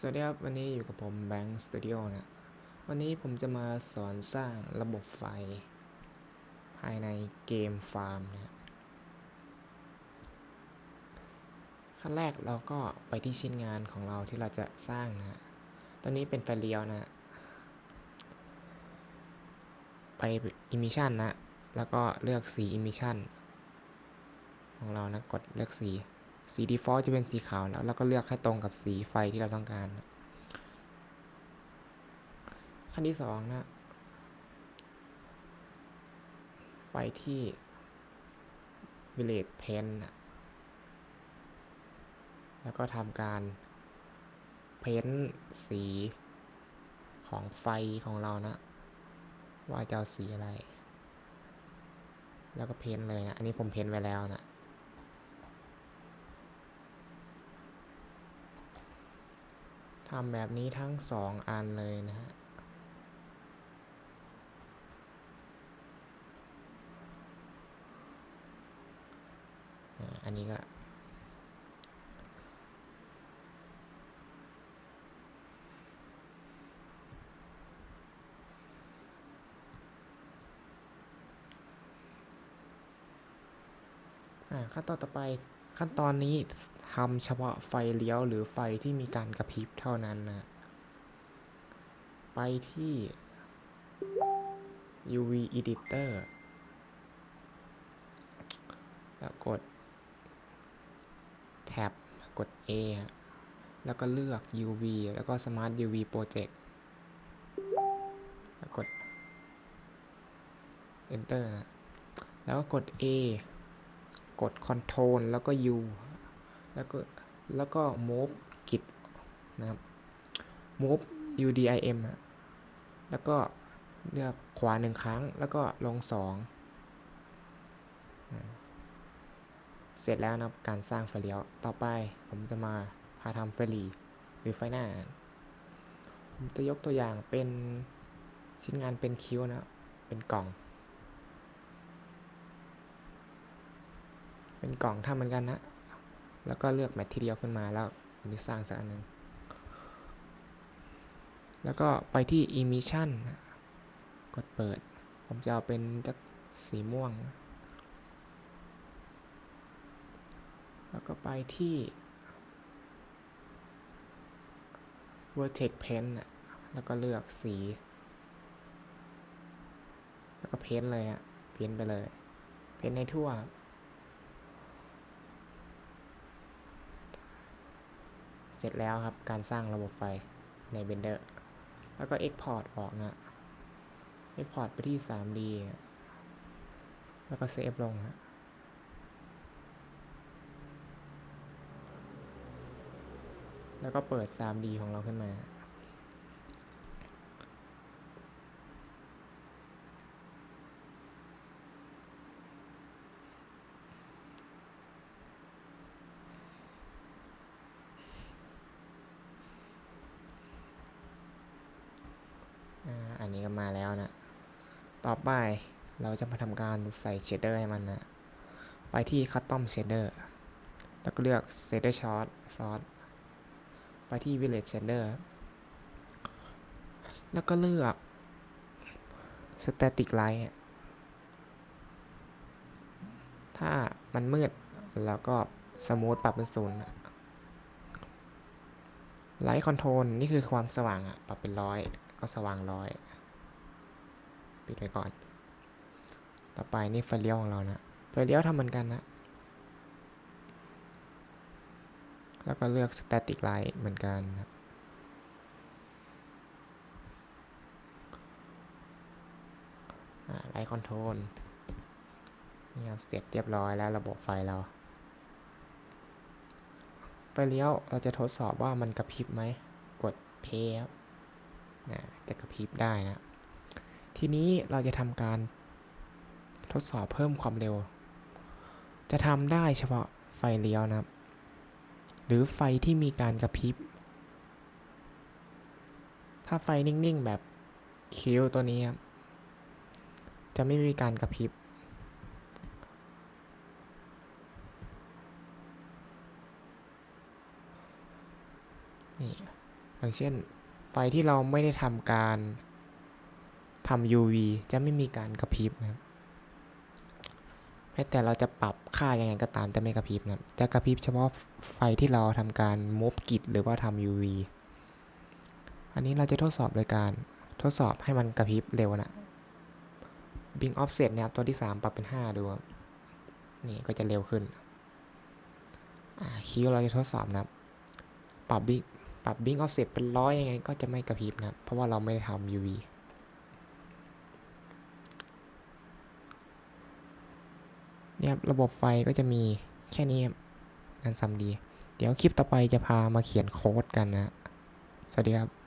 สวัสดีครับ วันนี้อยู่กับผมแบงค์สตูดิโอนะ วันนี้ผมจะมาสอนสร้างระบบไฟ ภายในเกมฟาร์มนะขั้นแรกเราก็ไปที่ชิ้นงานของเราที่เราจะสร้างนะ ตอนนี้เป็นไฟเลี้ยวนะ ไป emission นะ แล้วก็เลือกสี emission ของเรานะ กดเลือกสี สี default จะเป็นสีขาวแล้วแล้วก็เลือกให้ตรงกับสีไฟที่เราต้องการ ขั้นที่สองนะไปที่ village paint นแล้วก็ทำการ เพ้นสีของไฟของเรานะ ว่าจะเอาสีอะไร แล้วก็เพ้นเลยนะ อันนี้ผมเพ้นไว้แล้วนะ ทำแบบนี้ทั้งสองอันเลยนะฮะอันนี้ก็ขั้นตอนต่อไปขั้นตอนนี้ ทำเฉพาะไฟเลี้ยวหรือไฟที่มีการกระพริบเท่านั้นนะ ไปที่ UV editor แล้วกด แท็บ กด A แล้วก็เลือก UV แล้วก็ Smart UV Project แล้วกด Enter นะ แล้วก็กด A กด Control แล้วก็ U แล้วก็แล้วก็ Move กิดนะครับ Move UDIM แล้วก็เลือกขวาหนึ่งครั้ง แล้วก็ลงสองเสร็จแล้วนะครับการสร้างไฟเลี้ยว ต่อไปผมจะมาพาทำไฟหลีหรือไฟหน้า ผมจะยกตัวอย่างเป็นชิ้นงานเป็นคิ้วนะ เป็นกล่อง เป็นกล่องทำเหมือนกันนะ แล้วก็เลือกแมทเรียลขึ้นมาแล้วผมจะสร้างสักอันหนึ่งแล้วก็ไปที่ emission นกดเปิด ผมจะเอาเป็นจักสีม่วง แล้วก็ไปที่ vertex pen น่ะแล้วก็เลือกสี แล้วก็เพ้นเลยอะเพ้นไปเลย เพ้นในทั่ว เสร็จแล้วครับ การสร้างระบบไฟใน Blender แล้วก็ Export ออกนะ Export ไปที่ 3D แล้วก็เซฟลงนะแล้วก็เปิด 3D ของเราขึ้นมา อ่าอันนี้ก็มาแล้วนะ ต่อไปเราจะมาทำการใส่เชดเดอร์ให้มันนะ ไปที่ Custom Shader แล้วก็เลือก Shader Shot Source ไปที่ Village Shader แล้วก็เลือก Static Light ถ้ามันมืดเราก็สมูทปรับเป็นศูนย์อะ Light Control นี่คือความสว่างอะปรับเป็นร้อยก็สว่างร้อย ปิดไว้ก่อน ต่อไปนี่ไฟเลี้ยวของเรานะไฟเลี้ยวทำเหมือนกันนะ แล้วก็เลือก static light เหมือนกันนะอ่า light control นี่ครับเสร็จเรียบร้อยแล้วระบบไฟเรา ไฟเลี้ยวเราจะทดสอบว่ามันกระพริบไหม กด play ครับนะจะกระพริบได้นะ ทีนี้เราจะทำการทดสอบเพิ่มความเร็ว จะทำได้เฉพาะไฟเลี้ยวนะครับ หรือไฟที่มีการกระพริบ ถ้าไฟนิ่งๆ แบบคิวตัวนี้ครับจะไม่มีการกระพริบ นี่อย่างเช่น ไฟที่เราไม่ได้ทำการ ทำ UV จะไม่มีการกระพริบนะครับแม้แต่เราจะปรับค่ายังไงก็ตามจะไม่กระพริบนะจะกระพริบเฉพาะไฟที่เราทำการมบกิจหรือว่าทำ UV อันนี้เราจะทดสอบโดยการทดสอบให้มันกระพริบเร็วนะ Bing Offset เนี่ยครับตัวที่ 3 ปรับเป็น 5 ดู นี่ก็จะเร็วขึ้นคิวเราจะทดสอบนะครับปรับ Bing ปรับ Bing Offset เป็นร้อยยังไงก็จะไม่กระพริบนะเพราะว่าเราไม่ได้ทำ UV เนี่ยครับระบบไฟก็จะมีแค่นี้ครับงานซ้ำดี เดี๋ยวคลิปต่อไปจะพามาเขียนโค้ดกันนะ สวัสดีครับ